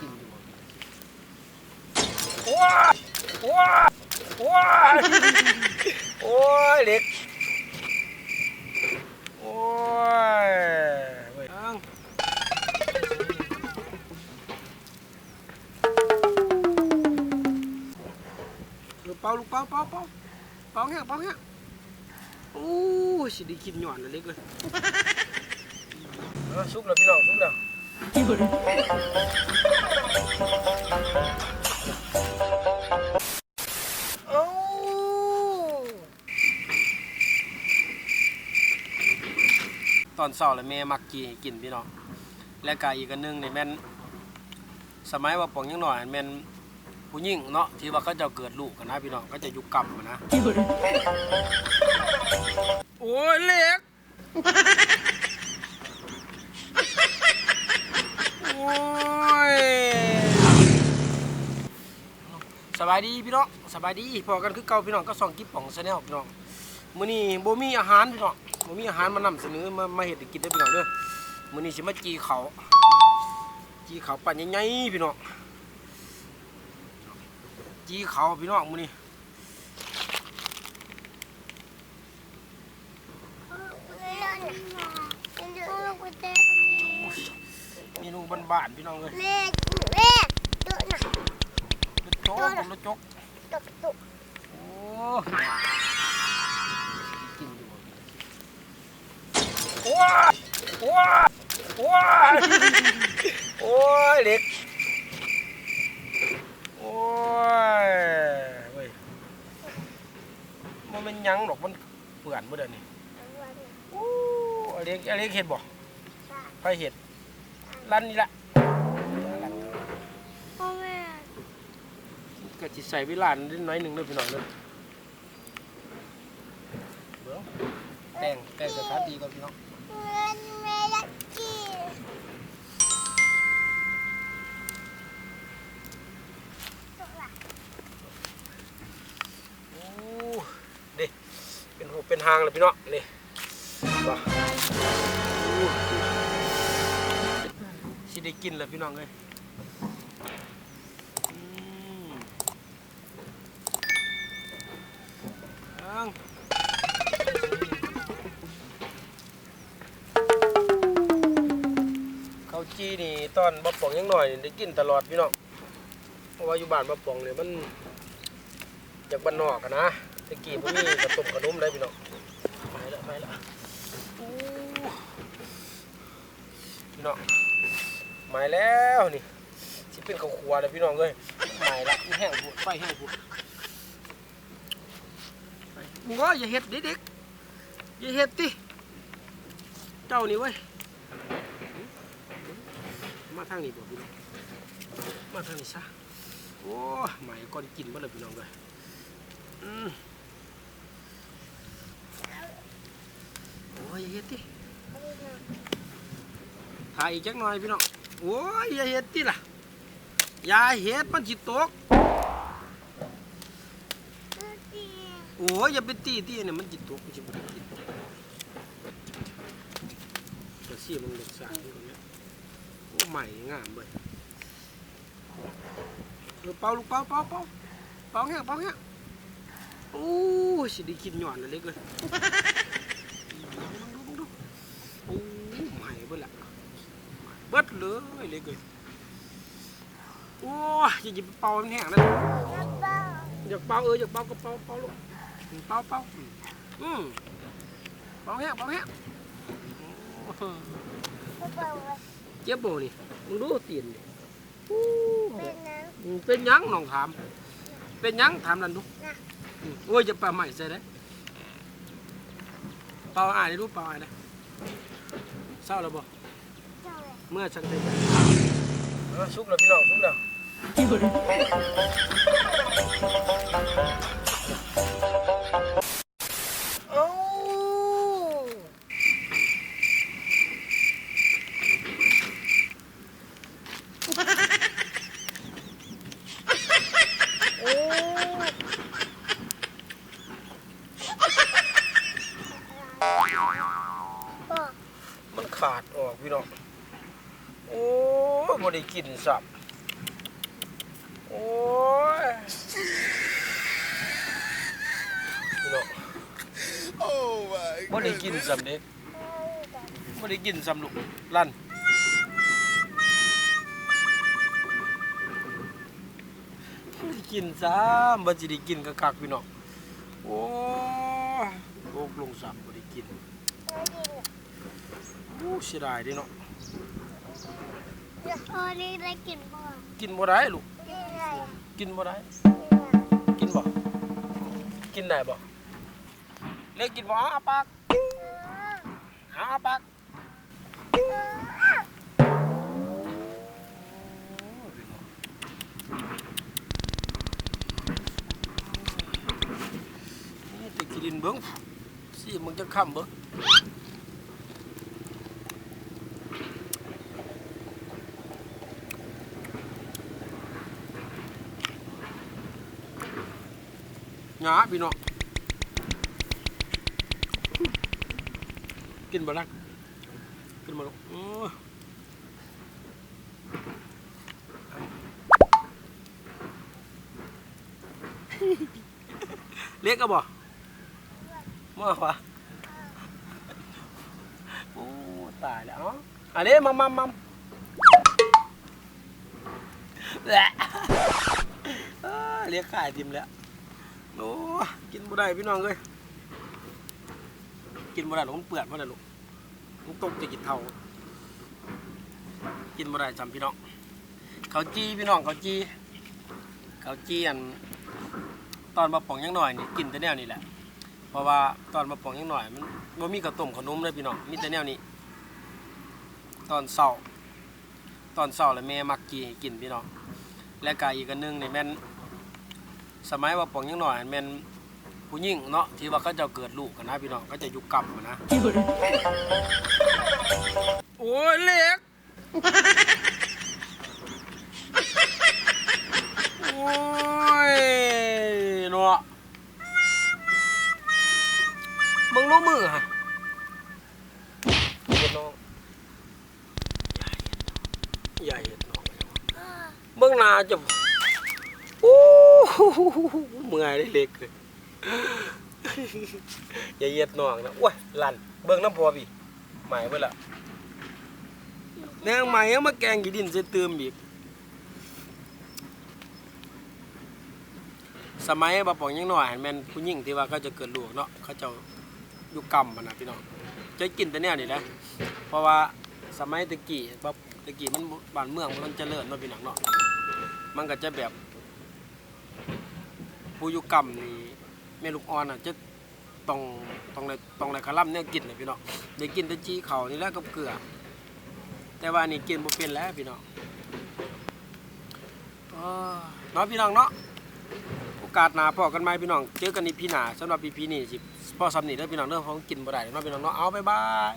กินอยู่โอ้ยโอ้ยโอ้ยโอ้ยเล็กโอ้ยเว้ยอังเออเป่าลูกเป่าเป่าเป่าเป่าเงี้ยเป่าเงี้ยโอ้ยสิได้กินหย่อนเลยเล็กเลย เออสุกแล้วพี่น้องสุกแล้วเอ้า ตอนเช้าเลยแม่มักกีให้กินพี่น้องและกาอีกอันหนึงนี่แม่นสมัยว่าปองยังหน่อยแม่นผู้หญิงเนาะที่ว่าเขาเจะเกิดลูกกันนะพี่น้องก็จะอยู่กรรมอะนะโอ้ยเล็ก โอ้ยสบายดีพี่น้องสบายดีพอกันคือเก่าพี่น้องก็ส่องกิ๊บป่องชาแนลพี่น้องมื้อนี้บ่มีอาหารพี่น้องบ่มีอาหารมานำเสนอมามาเฮ็ดให้กินเด้อพี่น้องเด้อมื้อนี้สิมาจีเขาจีเขาปั่นใหญ่ๆพี่น้องจีเขาพี่น้องมื้อนี้เมนู บ้านๆพี่น้องเอ้ยแม่แม่ดูหน่อยรสโจ๊กผมรสโจ๊กตกตุกโอ้กินอยู่โอ้ยโอ้ยโอ้ยโอ้ยเด็กโอ้ยเว้ยมันเป็นหยังหรอกมันเปื่อนเมื่อเดือนนี้โอ้อเล็กอเล็กเห็ดบ่ไปเห็ดลั่นนี่ละ พ่อแม่ ก็จิใส่เวลานิดน้อยหนึ่งเลยพี่น้องเลยเบิ่งแต่งแต่งสถานที่ก่อนพี่น้องเงินแม่ลักกี้โอ้เด็เป็นหูเป็นหางเลยพี่น้องนี่ว้าโอ้สิได้กินเลยพี่น้องเลยอืมอั งข้าวจีนี่ตอนบะป่องยังหน่อยนี่ได้กินตลอดพี่น้องเพราะว่าอยู่บ้านบะป่องเนี่ยมันจากบ้านนอกอะนะตะกี้พวกนี้กระตุมขนมได้พี่น้องไปละไปละอู้พี่น้องหมายแล้วนี่สิเป็นข้าวคั่วเลยพี่น้องเอ้ยหมายละแห้งพูดไฟแห้งพูด มึงก็อย่าเห็ดเด็กๆอย่าเห็ดติเจ้านี่เว้ยมาทางนี้บ่พี่น้องมาทางนี้ซะโอ้หมายก่อนกินบ่เลยพี่น้องเลยอืมโอ้ยอย่าเฮ็ดติถ่ายอีกจักหน่อยพี่น้องโอ้ยอย่าเฮ็ดติล่ะอย่าเฮ็ดมันสิตก โอ้ยอย่าไปตีตีเนี่ยมันสิตตกมันสิบ่ได้กินก็สิมันรสชาติมันก็เนี่ยโอ้ใหม่งามเว้ยเออเป่าลูกเป่าเป่าเป่าเป่าแห้งเป่าแห้งโอ้สิได้กินหย่อนเลยเกเลยมึงดูมึงดูโอ้ใหม่เบิดละเบิดเลยเล็กเลยโอ้ยอย่าหยิบเป่ามันแห้งนะอยากเป่าเอออยากเป่าก็เป่าเป่าลูก เป่าเป่าอืมเป่าแห้งเป่าแห้งเจ็บบ่นี่มึงดูตีนดิเป็นยังน้องถาม เป็นยังถามนั่นดูโอ้ยจะปลาใหม่ใส่ได้เป่าอ่านได้รู้เป่าอ่านได้เศร้าแล้วบ่เมื่อฉันได้เออสุกแล้วพี่น้องสุกแล้ว พ่อมันขาดออกพี่น้อง โอ้ยบ่ได้กินสับโอ้ยพี่น้อง Oh my บ่ได้กินซ้ำเด้บ่ได้กินซ้ำลูกลั่นบ่ได้กินซ้ำบ่สิได้กินคักๆพี่น้อง โอ้ยโลกลงซ้ำบ่ได้กินโอ้เสียดายเด้เนาะพอนี้ได้กินบ่กินบ่ได้ลูกกินอะไรกินบ่ได้กินบ่กินได้บ่เล็กกินบ่อาปากอาปากนี่ไปกินเบิ่งสิมึงจะค้ำเบิ่ง หยาพี่น้องกินบ่ล่ะกินบ่ลูกเล็กก็บ่มากวะโอ้ตายแล้วอ้าอันนี้มัมมัมมัมแหละเรียกขายทิมแล้ว โอ้กินบ่ได้พี่น้องเอ้ยกินบ่ได้หรอกมันเปื่อนบ่ได้ลูกมันตกจะกินเท่า กินบ่ได้จำพี่น้องเขาจี้พี่น้องเขาจี้เขาจี้อันตอนมาป่องยังหน่อยนี่กินแต่แนวนี้แหละ เพราะว่าตอนมาป่องยังหน่อยมันบ่มีข้าวต้มขนมเลยพี่น้องมีแต่แนวนี้ ตอนเช้าตอนเช้าแล้วแม่มักกี้กินพี่น้องและก็อีกอันนึงนี่แม่น สมัยว่าปองยังหน่อยแม่นผู้หญิงเนาะที่ว่าเขาเจะเกิดลูกกันนะพี่น้องเขาจะอยู่กรรมกันนะ โอ้ยเล็ก โอ้ยเนาะมึงรู้มือฮะเห็นน้องใหญ่เห็นน้องเบิ่งหน้าจะ เมื่อยได้เล็กเลยอย่าเหยียดน่องนะโอ้ยลั่นเบิ่งน้ำพอพี่ใหม่เบิ่ละแนงใหม่เอามาแกงกี่ดินเส้นเติมอีก สมัยบ่ปองยังหน่อยแมนผู้หญิงที่ว่าเขาจะเกิดลูกเนาะเขาจะอยู่กรรมนะพี่น้องจะกินแต่เนี่ยนี่แหละเพราะว่าสมัยตะกี้บ่ตะกี้มันบ้านเมืองมันเจริญเนาะพี่น้องเนาะมันก็จะแบบ ผู้ยู่กรรมนี่แม่ลูกอ่อนอะจะต้องต้องในต้องในคาร่ำเนี่ยกินเลยพี่น้องได้กินแต่จี้เขานี่แหละกับเกลือ แต่ว่านี่กินบ่เป็นแล้วพี่น้องอ้อเนาะพี่น้องเนาะโอกาสหน้าพอกันไหมพี่น้องเจอกันอีพี่หน้าสำหรับอีพีนี้สิพ่อซ้ำนี่เด้อพี่น้องเด้อเพราะกินบ่ได้เนาะพี่น้องเนาะเอาบ๊ายบาย